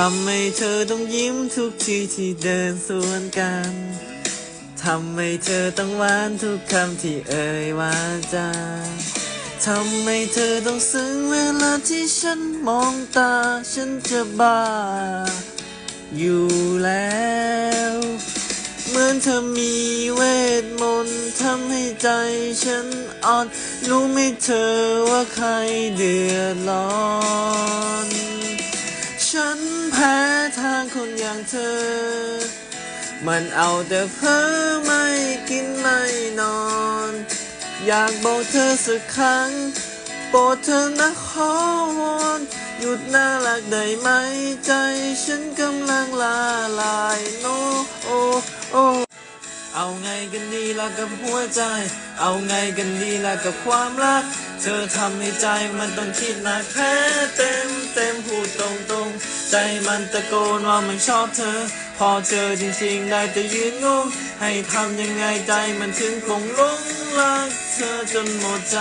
ทำให้เธอต้องยิ้มทุกทีที่เดินสวนกัน ทำให้เธอต้องหวานทุกคำที่เอ่ยวาจา ทำให้เธอต้องซึ้งเวลาที่ฉันมองตาฉันจะบ้า อยู่แล้ว เหมือนเธอมีเวทมนต์ทำให้ใจฉันอ่อน รู้ไหมเธอว่าใครเดือดร้อน ทางคนอย่างเธอ มันเอาแต่เพ้อไม่กินไม่นอน อยากบอกเธอสักครั้ง โปรดเธอนะขอวอนหยุดน่ารักได้ไหมใจฉันกำลังลาลายโนโอโอ เอาไงกันดีล่ะกับหัวใจ เอาไงกันดีล่ะกับความรัก เธอทำให้ใจมันต้องคิดหนักแพ้เต็มเต็มพูดตรงตรงใจมันตะโกนว่ามันชอบเธอ พอเจอจริงๆได้แต่ยืนงง ให้ทำยังไงใจมันถึงคงลงรักเธอจนหมดใจ